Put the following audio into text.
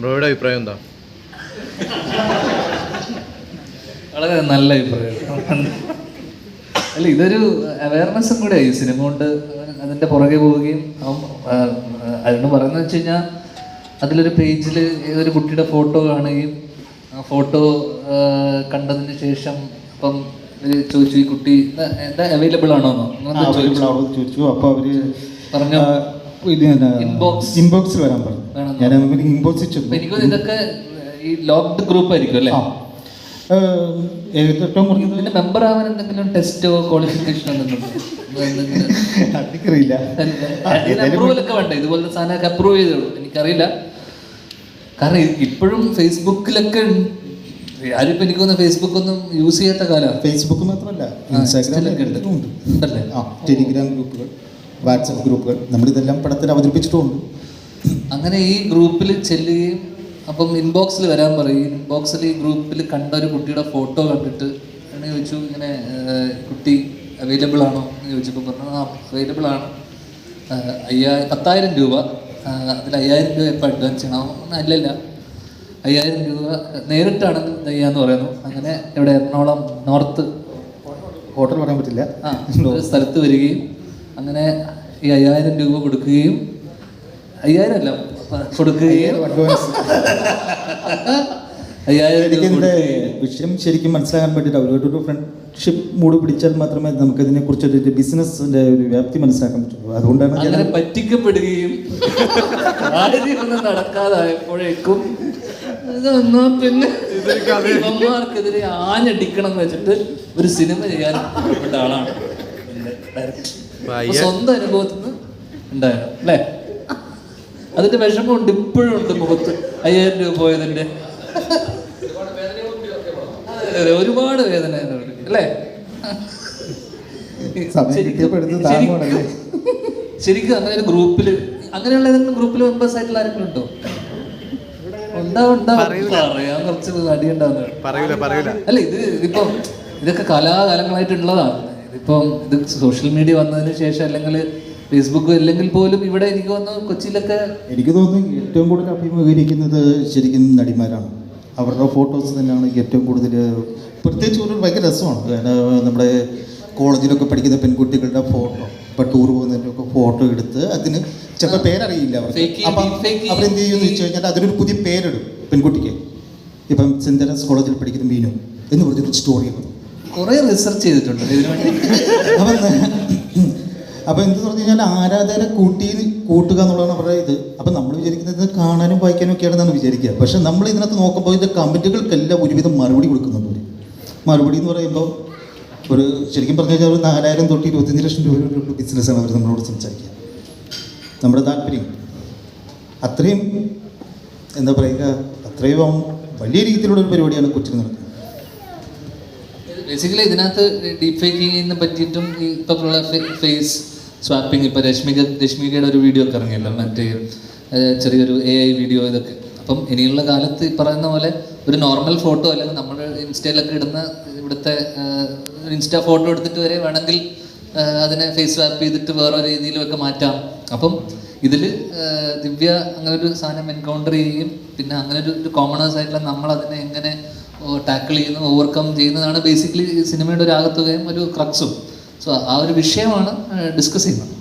ബ്രോയുടെ അഭിപ്രായം എന്താ വളരെ നല്ല അഭിപ്രായം അല്ല ഇതൊരു അവയർനെസ്സും കൂടെ ഈ സിനിമ കൊണ്ട് അതിന്റെ പുറകെ പോവുകയും ആ, പറയുന്നത് വെച്ച് കഴിഞ്ഞാൽ അതിലൊരു പേജിൽ ഏതൊരു കുട്ടിയുടെ ഫോട്ടോ കാണുകയും ആ ഫോട്ടോ കണ്ടതിന് ശേഷം അപ്പം ചോദിച്ചു ഈ കുട്ടി എന്താ- അവൈലബിൾ ആണോ എന്നോ? ചോദിച്ചു. ചോദിച്ചു അപ്പോൾ അവർ പറഞ്ഞു. ഇൻബോക്സിൽ വരാൻ പറഞ്ഞു. ഞാൻ ഇൻബോക്സിൽ എനിക്ക് ഇതൊക്കെ ഈ ലോക്ക്ഡ് ഗ്രൂപ്പ് ആയിരിക്കും അല്ലേ? ആ. ആ, ഏറ്റവും കുറഞ്ഞത്? ഇതിന്റെ മെമ്പർ ആവാൻ എന്തെങ്കിലും ടെസ്റ്റോ എനിക്കറിയില്ല. ഒക്കെ വേണ്ട? ഇതുപോലത്തെ സാധനമൊക്കെ അപ്രൂവ് ചെയ്തോളൂ എനിക്കറിയില്ല. കാരണം ഇപ്പോഴും ഫേസ്ബുക്കിലൊക്കെ ആരും എനിക്ക് തോന്നുന്നു ഫേസ്ബുക്ക് ഒന്നും യൂസ് ചെയ്യാത്ത കാലമാണ് ഫേസ്ബുക്ക് മാത്രമല്ല ഇൻസ്റ്റാഗ്രാമിലൊക്കെ ഉണ്ട്. ടെലിഗ്രാം ഗ്രൂപ്പുകൾ വാട്സപ്പ് ഗ്രൂപ്പുകൾ. നമ്മളിതെല്ലാം പടത്തിൽ അവതരിപ്പിച്ചിട്ടുമുണ്ട്. അങ്ങനെ ഈ ഗ്രൂപ്പിൽ ചെല്ലുകയും അപ്പം ഇൻബോക്സിൽ വരാൻ പറയും ഇൻബോക്സിൽ ഈ ഗ്രൂപ്പിൽ കണ്ട ഒരു കുട്ടിയുടെ ഫോട്ടോ കണ്ടിട്ട് എന്നെ ചോദിച്ചു ഇങ്ങനെ കുട്ടി അവൈലബിൾ ആണോ? എന്ന് ചോദിച്ചപ്പോൾ പറഞ്ഞു ആ അവൈലബിൾ ആണ്. അയ്യാ പത്തായിരം രൂപ. അതിൽ അയ്യായിരം രൂപ ഇപ്പോൾ അഡ്വാൻസ് ചെയ്യണം. അല്ലല്ല. അയ്യായിരം രൂപ നേരിട്ടാണ് തയ്യാന്ന് പറയുന്നു. അങ്ങനെ ഇവിടെ എറണാകുളം നോർത്ത് ഹോട്ടൽ പറയാൻ പറ്റില്ല. ആ സ്ഥലത്ത് വരികയും അങ്ങനെ ഈ അയ്യായിരം രൂപ കൊടുക്കുകയും അയ്യായിരം അല്ല കൊടുക്കുകയും. അയ്യായിരം വിഷയം ശരിക്കും മനസ്സിലാക്കാൻ വേണ്ടിയിട്ട് അവരോടൊരു ഫ്രണ്ട്ഷിപ്പ് മൂഡ് പിടിച്ചാൽ മാത്രമേ നമുക്ക് ഇതിനെ കുറിച്ചൊരു ബിസിനസ്സിന്റെ ഒരു വ്യാപ്തി മനസ്സിലാക്കാൻ പറ്റുള്ളൂ അതുകൊണ്ടാണ് അങ്ങനെ പറ്റിക്കപ്പെടുകയും കാര്യമൊന്നും നടക്കാതായപ്പോഴേക്കും പിന്നെ ഇവന്മാർക്കെതിരെ ആഞ്ഞടിക്കണം എന്ന് വെച്ചിട്ട് ഒരു സിനിമ ചെയ്യാൻ ആളാണ് ഇതിന്റെ സ്വന്തം അനുഭവത്തിൽ നിന്ന് ഉണ്ടായത് അല്ലേ? അതിന്റെ വിഷമമുണ്ട് ഇപ്പോഴും ഉണ്ട് മുഖത്ത്. അയ്യായിരം രൂപ പോയതിന്റെ. ഒരുപാട് വേദന അല്ലേ? സമയം ശരിക്കും- അങ്ങനെ ഒരു ഗ്രൂപ്പിൽ അങ്ങനെയുള്ള ഏതെങ്കിലും ഗ്രൂപ്പിൽ മെമ്പേഴ്സ് ആയിട്ടുള്ള ആരെങ്കിലും ഉണ്ടോ? ഉണ്ടാവും ഉണ്ടാവും പറയാൻ കുറച്ച് അടിയുണ്ടാവുന്ന പറയൂല പറയൂല. അല്ല ഇത് ഇപ്പം ഇതൊക്കെ കലാകാലങ്ങളായിട്ടുള്ളതാണ്. ഇതിപ്പം ഇത് സോഷ്യൽ മീഡിയ വന്നതിന് ശേഷം അല്ലെങ്കിൽ ഫേസ്ബുക്ക് അല്ലെങ്കിൽ പോലും ഇവിടെ എനിക്ക് തോന്നുന്നു കൊച്ചിയിലൊക്കെ എനിക്ക് തോന്നുന്നു ഏറ്റവും കൂടുതൽ അഭിമുഖീകരിക്കുന്നത് ശരിക്കും നടിമാരാണ്. അവരുടെ ഫോട്ടോസ് തന്നെയാണ് ഏറ്റവും കൂടുതൽ പ്രത്യേകിച്ച് ഒരു ഭയങ്കര രസമാണ്. നമ്മുടെ കോളേജിലൊക്കെ പഠിക്കുന്ന പെൺകുട്ടികളുടെ ഫോട്ടോ ഇപ്പം ടൂർ പോകുന്നതിന്റെയൊക്കെ ഫോട്ടോ എടുത്ത് അതിന് ചിലപ്പോൾ പേരറിയില്ല അവർക്ക്. ചെയ്യും, അപ്പം. അവരെന്ത് ചെയ്യുമെന്ന് വെച്ച് കഴിഞ്ഞാൽ അതിനൊരു പുതിയ പേരിടും പെൺകുട്ടിക്ക്. ഇപ്പം സെന്റ് തെരേസ് കോളേജിൽ പഠിക്കുന്ന മീനു എന്ന് പറഞ്ഞൊരു സ്റ്റോറി ഇടും കുറെ റിസർച്ച് ചെയ്തിട്ടുണ്ട്. ഇതിനു അപ്പം അപ്പം എന്ത് പറഞ്ഞു കഴിഞ്ഞാൽ ആരാധകരെ കൂട്ടി കൂട്ടുക എന്നുള്ളതാണ് അവരുടെ ഇത്. അപ്പം നമ്മൾ വിചാരിക്കുന്നത് ഇത് കാണാനും വായിക്കാനും ഒക്കെ ആണെന്നാണ് വിചാരിക്കുക. പക്ഷെ നമ്മൾ ഇതിനകത്ത് നോക്കുമ്പോൾ ഇതിന്റെ കമന്റുകൾക്കെല്ലാം ഒരുവിധം മറുപടി കൊടുക്കുന്നുണ്ട്. മറുപടി എന്ന് പറയുമ്പോൾ ഒരു ശരിക്കും പറഞ്ഞു കഴിഞ്ഞാൽ ഒരു നാലായിരം തൊട്ട് ഇരുപത്തഞ്ച് ലക്ഷം രൂപയുടെ ബിസിനസ് ബിസിനസ്സാണ് അവർ നമ്മളോട് സംസാരിക്കുക. നമ്മുടെ താല്പര്യം. അത്രയും എന്താ പറയുക അത്രയും വലിയ രീതിയിലുള്ള ഒരു പരിപാടിയാണ് കൊച്ചിയിൽ നടക്കുന്നത്. ബേസിക്കലി ഇതിനകത്ത് ഡീപ് ഫേക്കിങ്ങിനെ പറ്റിയിട്ടും ഈ ഇപ്പോഴുള്ള ഫേസ് സ്വാപ്പിംഗ് ഇപ്പം രശ്മിക രശ്മികയുടെ ഒരു വീഡിയോ ഒക്കെ ഇറങ്ങിയല്ലോ മറ്റേ ചെറിയൊരു എ ഐ വീഡിയോ ഇതൊക്കെ. അപ്പം ഇനിയുള്ള കാലത്ത് ഈ പറയുന്ന പോലെ ഒരു നോർമൽ ഫോട്ടോ അല്ലെങ്കിൽ നമ്മൾ ഇൻസ്റ്റയിലൊക്കെ ഇടുന്ന ഇവിടുത്തെ ഇൻസ്റ്റ ഫോട്ടോ എടുത്തിട്ട് വരെ വേണമെങ്കിൽ അതിനെ ഫേസ് സ്വാപ്പ് ചെയ്തിട്ട് വേറെ രീതിയിലും ഒക്കെ മാറ്റാം. അപ്പം ഇതിൽ ദിവ്യ അങ്ങനെ ഒരു സാധനം എൻകൗണ്ടർ ചെയ്യുകയും പിന്നെ അങ്ങനെ ഒരു കോമണേഴ്സ് ആയിട്ടുള്ള നമ്മൾ അതിനെ എങ്ങനെ ടാക്കിൾ ചെയ്യുന്നു ഓവർകം ചെയ്യുന്നതാണ് ബേസിക്കലി സിനിമയുടെ ഒരു ആകത്തുകയും ഒരു ക്രക്സും സോ ആ ഒരു വിഷയമാണ് ഡിസ്കസ് ചെയ്യുന്നത്.